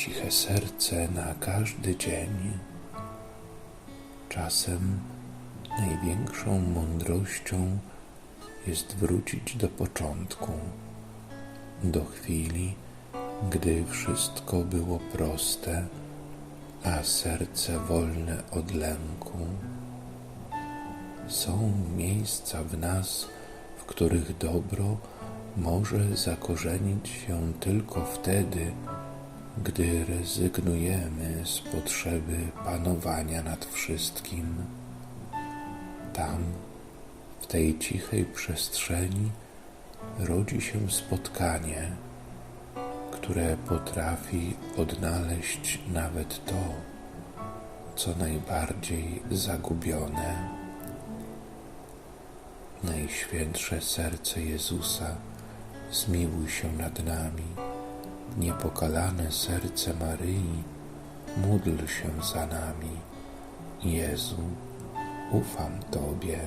ciche serce na każdy dzień. Czasem największą mądrością jest wrócić do początku, do chwili, gdy wszystko było proste, a serce wolne od lęku. Są miejsca w nas, w których dobro może zakorzenić się tylko wtedy, gdy rezygnujemy z potrzeby panowania nad wszystkim. Tam, w tej cichej przestrzeni, rodzi się spotkanie, które potrafi odnaleźć nawet to, co najbardziej zagubione. Najświętsze serce Jezusa, zmiłuj się nad nami. Niepokalane serce Maryi, módl się za nami. Jezu, ufam Tobie.